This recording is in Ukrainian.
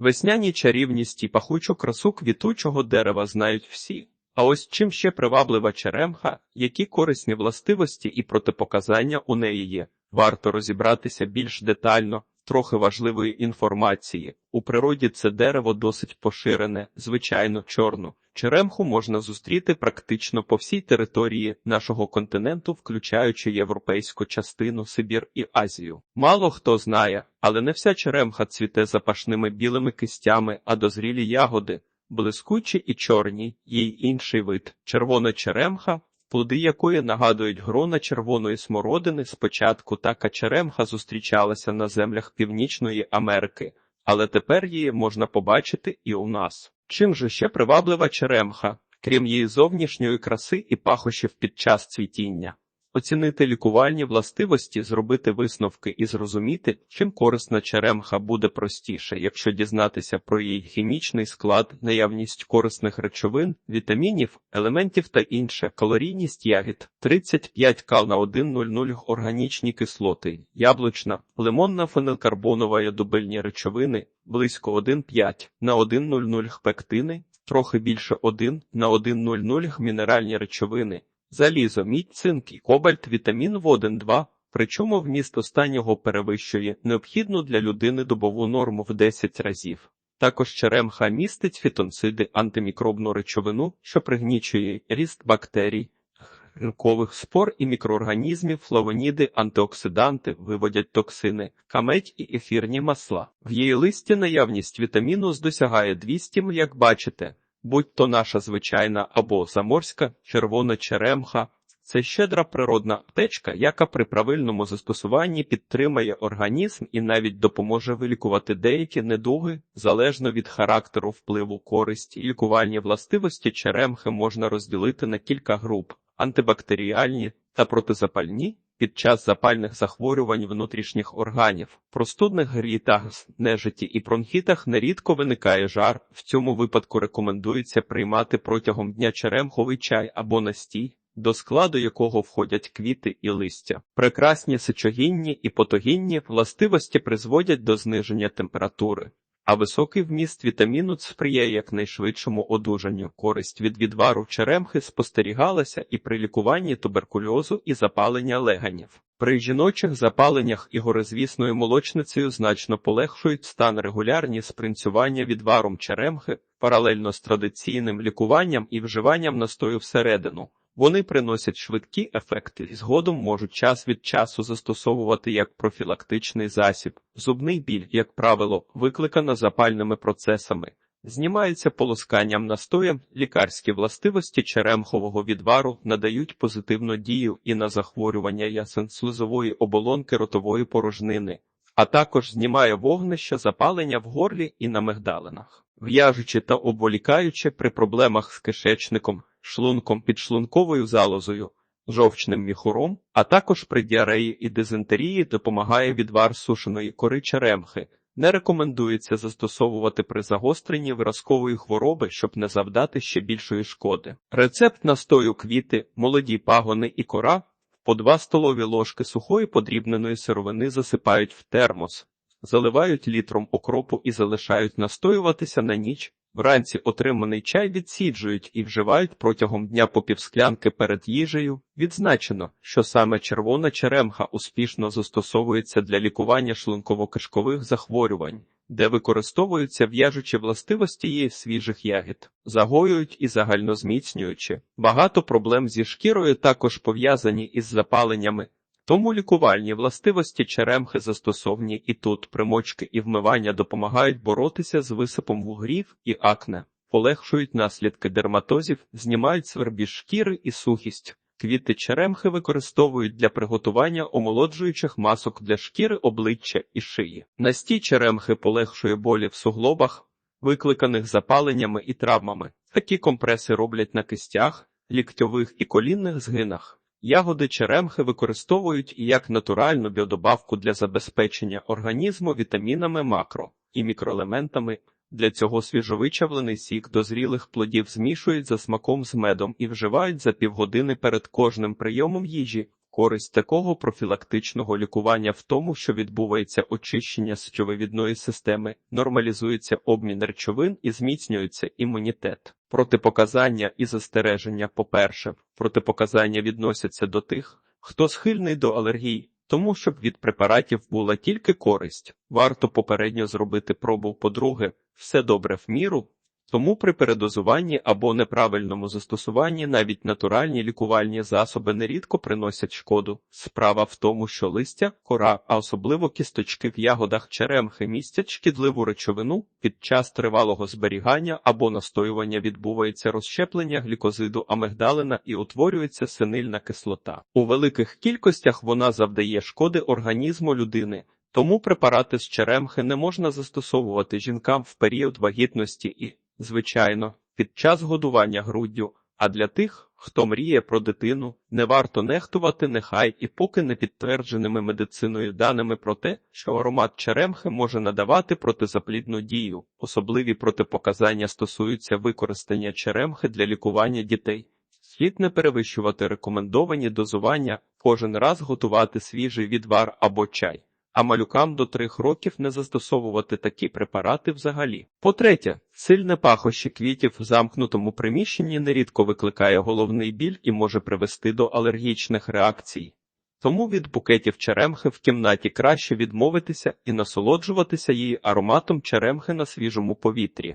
Весняні чарівність і пахучу красу квітучого дерева знають всі. А ось чим ще приваблива черемха, які корисні властивості і протипоказання у неї є. Варто розібратися більш детально, трохи важливої інформації. У природі це дерево досить поширене, звичайно, чорну. Черемху можна зустріти практично по всій території нашого континенту, включаючи європейську частину Сибір і Азію. Мало хто знає, але не вся черемха цвіте запашними білими кистями, а дозрілі ягоди, блискучі і чорні, їй інший вид червона черемха. Плоди якої нагадують грона червоної смородини, спочатку така черемха зустрічалася на землях Північної Америки, але тепер її можна побачити і у нас. Чим же ще приваблива черемха, крім її зовнішньої краси і пахощів під час цвітіння? Оцінити лікувальні властивості, зробити висновки і зрозуміти, чим корисна черемха буде простіше, якщо дізнатися про її хімічний склад, наявність корисних речовин, вітамінів, елементів та інше, калорійність ягід 35 кал на 1,00 органічні кислоти, яблучна, лимонна фенилкарбонова ядубильні речовини близько 1,5 на 1,00 пектини, трохи більше 1 на 1,00 мінеральні речовини залізо, мідь, цинк і кобальт, вітамін воден 2, причому вміст останнього перевищує необхідну для людини добову норму в 10 разів. Також черемха містить фітонциди, антимікробну речовину, що пригнічує ріст бактерій, ринкових спор і мікроорганізмів, флавоніди, антиоксиданти, виводять токсини, камедь і ефірні масла. В її листі наявність вітаміну досягає 200 м, як бачите будь то наша звичайна або заморська червона черемха. Це щедра природна аптечка, яка при правильному застосуванні підтримає організм і навіть допоможе вилікувати деякі недуги залежно від характеру впливу користь і лікувальні властивості черемхи можна розділити на кілька груп: антибактеріальні та протизапальні. Під час запальних захворювань внутрішніх органів, простудних грітах, нежиті і бронхітах нерідко виникає жар. В цьому випадку рекомендується приймати протягом дня черемховий чай або настій, до складу якого входять квіти і листя. Прекрасні сечогінні і потогінні властивості призводять до зниження температури. А високий вміст вітаміну сприяє якнайшвидшому одужанню. Користь від відвару черемхи спостерігалася і при лікуванні туберкульозу і запалення легенів. При жіночих запаленнях і горезвісною молочницею значно полегшують стан регулярні спринцювання відваром черемхи паралельно з традиційним лікуванням і вживанням настою всередину. Вони приносять швидкі ефекти і згодом можуть час від часу застосовувати як профілактичний засіб. Зубний біль, як правило, викликано запальними процесами. Знімається полосканням настоєм, лікарські властивості черемхового відвару надають позитивну дію і на захворювання ясен слизової оболонки ротової порожнини, а також знімає вогнище запалення в горлі і на мигдалинах, в'яжучи та обволікаючи при проблемах з кишечником шлунком підшлунковою залозою, жовчним міхуром, а також при діареї і дизентерії допомагає відвар сушеної кори черемхи. Не рекомендується застосовувати при загостренні виразкової хвороби, щоб не завдати ще більшої шкоди. Рецепт настою квіти, молоді пагони і кора по 2 столові ложки сухої подрібненої сировини засипають в термос, заливають літром окропу і залишають настоюватися на ніч. Вранці отриманий чай відсіджують і вживають протягом дня по півсклянки перед їжею. Відзначено, що саме червона черемха успішно застосовується для лікування шлунково-кишкових захворювань, де використовуються в'яжучі властивості її свіжих ягід, загоюють і загальнозміцнюючи. Багато проблем зі шкірою також пов'язані із запаленнями. Тому лікувальні властивості черемхи застосовні і тут примочки і вмивання допомагають боротися з висипом вугрів і акне, полегшують наслідки дерматозів, знімають свербіж шкіри і сухість. Квіти черемхи використовують для приготування омолоджуючих масок для шкіри обличчя і шиї. Настій черемхи полегшує болі в суглобах, викликаних запаленнями і травмами. Такі компреси роблять на кистях, ліктьових і колінних згинах. Ягоди черемхи використовують як натуральну біодобавку для забезпечення організму вітамінами макро і мікроелементами. Для цього свіжовичавлений сік дозрілих плодів змішують за смаком з медом і вживають за півгодини перед кожним прийомом їжі. Користь такого профілактичного лікування в тому, що відбувається очищення сечовивідної системи, нормалізується обмін речовин і зміцнюється імунітет. Протипоказання і застереження, по-перше, протипоказання відносяться до тих, хто схильний до алергії, тому щоб від препаратів була тільки користь. Варто попередньо зробити пробу, по-друге, все добре в міру. Тому при передозуванні або неправильному застосуванні навіть натуральні лікувальні засоби нерідко приносять шкоду. Справа в тому, що листя, кора, а особливо кісточки в ягодах черемхи містять шкідливу речовину. Під час тривалого зберігання або настоювання відбувається розщеплення глікозиду амигдалина і утворюється синильна кислота. У великих кількостях вона завдає шкоди організму людини. Тому препарати з черемхи не можна застосовувати жінкам в період вагітності і, звичайно, під час годування груддю. А для тих, хто мріє про дитину, не варто нехтувати нехай і поки не підтвердженими медициною даними про те, що аромат черемхи може надавати протизаплідну дію. Особливі протипоказання стосуються використання черемхи для лікування дітей. Слід не перевищувати рекомендовані дозування, кожен раз готувати свіжий відвар або чай а малюкам до трьох років не застосовувати такі препарати взагалі. По-третє, сильне пахощі квітів в замкнутому приміщенні нерідко викликає головний біль і може привести до алергічних реакцій. Тому від букетів черемхи в кімнаті краще відмовитися і насолоджуватися її ароматом черемхи на свіжому повітрі.